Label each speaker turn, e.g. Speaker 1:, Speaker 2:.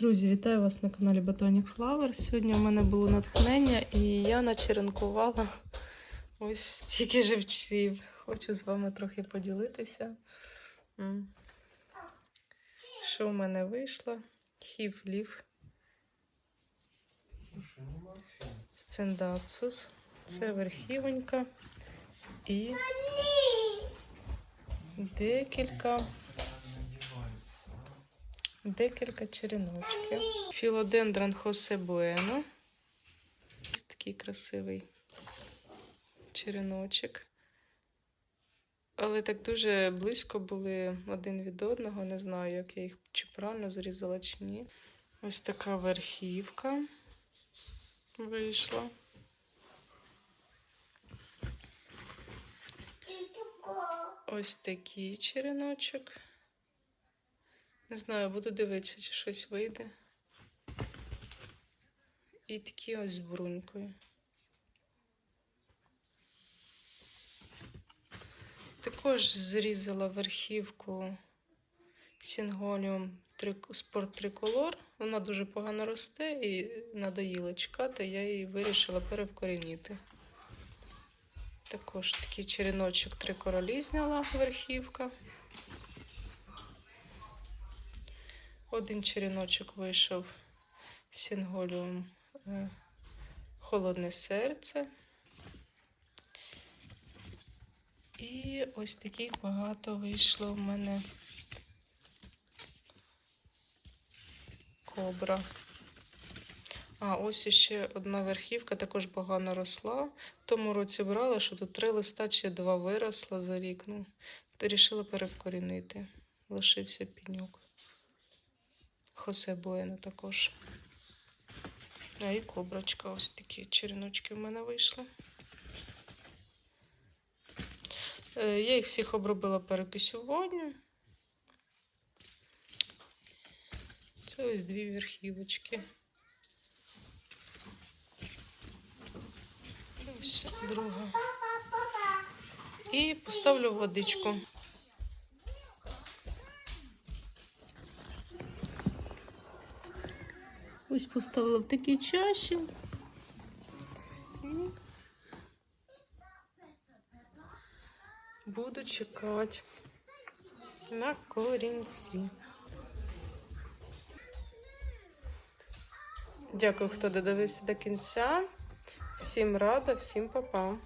Speaker 1: Друзі, вітаю вас на каналі Botanic Flower. Сьогодні у мене було натхнення і я начеренкувала ось стільки живців. Хочу з вами трохи поділитися. Що в мене вийшло? Хів-лів сцендапсус. Це верхівонька і декілька. Декілька череночків. Філодендрон Хосе Буено. Ось такий красивий череночок. Але так дуже близько були один від одного. Не знаю, як я їх чи правильно зрізала, чи ні. Ось така верхівка вийшла. Ось такий череночок. Не знаю, буду дивитися, чи щось вийде. І такі ось з брунькою. Також зрізала верхівку сінголіум спорт триколор. Вона дуже погано росте і надоїла чекати, я її вирішила перевкорінити. Також такий череночок три зняла верхівка. Один череночок вийшов сінголіум е, Холодне серце. І ось таких багато вийшло в мене кобра. А, ось ще одна верхівка, також погано росла. В тому році брала, що тут три листа чи два виросло за рік. Ну, вирішила перевкорінити. Лишився піньок. Хосе Буено також. А і коброчка. Ось такі череночки в мене вийшли. Е, Я їх всіх обробила перекисю водню. Це ось дві верхівочки. Ось друга. І поставлю водичку. Ось поставила в такій чаші. Буду чекати на корінці. Дякую, хто додивився до кінця. Всім рада, всім па-па.